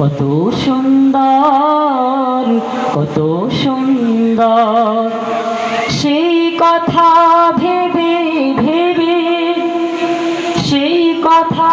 কত সুন্দর কত সুন্দর। সেই কথা ভেবে ভেবে সেই কথা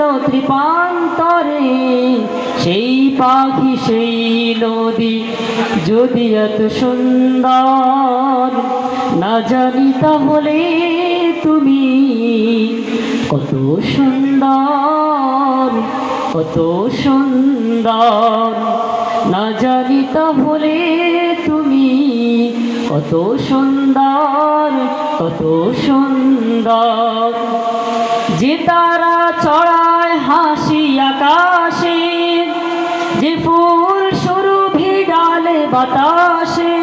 গেল ত্রিপান্তরে। সেই পাখি, সেই নদী, যদি এত সুন্দর। না জানি তাহলে তুমি কত সুন্দর কত সুন্দর। না জানি তাহলে তুমি কত সুন্দর কত সুন্দর। যে তারা হাসি আকাশে, যে ফুল সুরভি ডালে বাতাসে,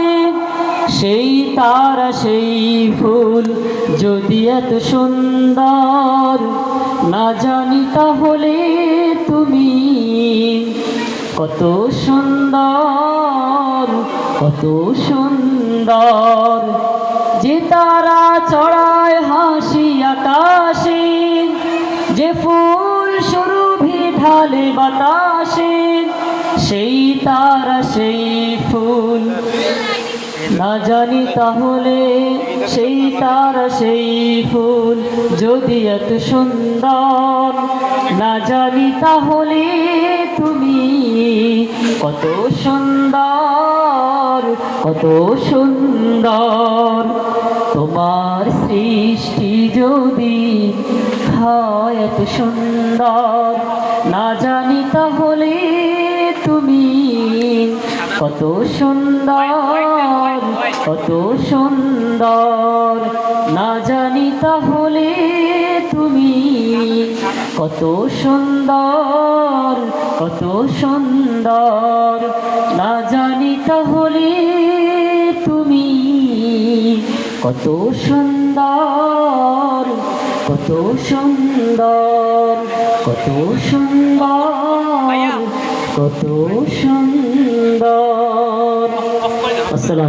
সেই তারা, সেই ফুল যদি এত সুন্দর, না জানি তাহলে তুমি কত সুন্দর কত সুন্দর। যে তারা চড়ায় হাসি আকাশে, যে ফুল সুরভি বাতাসে, সেই তারা, সেই ফুল। না জানি তাহলে সেই তারা, সেই ফুল যদি এত সুন্দর। না জানি তাহলে তুমি কত সুন্দর কত সুন্দর। তোমার সৃষ্টি যদি হয় এত সুন্দর। না জানি তাহলে তুমি কত সুন্দর কত সুন্দর। না জানি তাহলে তুমি কত সুন্দর কত সুন্দর। না জানি তাহলে তুমি কত সুন্দর কত সুন্দর কত সুন্দর কত সুন্দর। আসসালাম